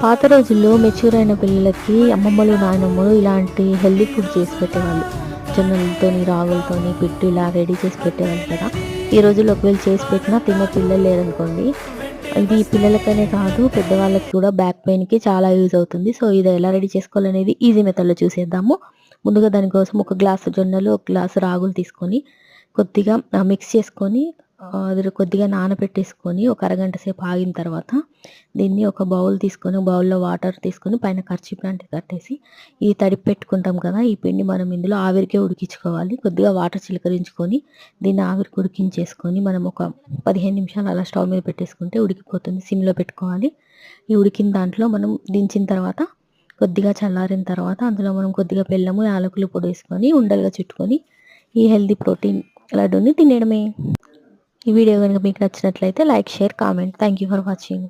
పాత రోజుల్లో మెచ్యూర్ అయిన పిల్లలకి అమ్మమ్మలు నాయనమ్మలు ఇలాంటి హెల్దీ ఫుడ్ చేసి పెట్టేవాళ్ళు. జొన్నలతోని రాగులతోని పిట్టు ఇలా రెడీ చేసి పెట్టేవాళ్ళు కదా. ఈ రోజుల్లో ఒకవేళ చేసి పెట్టినా తినే పిల్లలు లేరనుకోండి. ఇది పిల్లలకనే కాదు పెద్దవాళ్ళకి కూడా బ్యాక్ పెయిన్కి చాలా యూజ్ అవుతుంది. సో ఇది ఎలా రెడీ చేసుకోవాలనేది ఈజీ మెథడ్లో చూసేద్దాము. ముందుగా దానికోసం ఒక గ్లాసు జొన్నలు ఒక గ్లాసు రాగులు తీసుకొని కొద్దిగా మిక్స్ చేసుకొని అది కొద్దిగా నానబెట్టేసుకొని ఒక అరగంట సేపు ఆగిన తర్వాత దీన్ని ఒక బౌల్ తీసుకొని బౌల్లో వాటర్ తీసుకొని పైన కర్చీప్ లాంటివి కట్టేసి ఈ తడిపి పెట్టుకుంటాం కదా ఈ పిండి మనం ఇందులో ఆవిరికే ఉడికించుకోవాలి. కొద్దిగా వాటర్ చిలకరించుకొని దీన్ని ఆవిరికి ఉడికించేసుకొని మనం ఒక పదిహేను నిమిషాలు అలా స్టవ్ మీద పెట్టేసుకుంటే ఉడికిపోతుంది. సిమ్లో పెట్టుకోవాలి. ఈ ఉడికిన దాంట్లో మనం దించిన తర్వాత కొద్దిగా చల్లారిన తర్వాత అందులో మనం కొద్దిగా బెల్లము యాలకులు పొడి వేసుకొని ఉండలుగా చుట్టుకొని ఈ హెల్దీ ప్రోటీన్ లడ్డూని తినేయడమే. ఈ వీడియో కనుక మీకు నచ్చినట్లయితే like share comment. Thank you for watching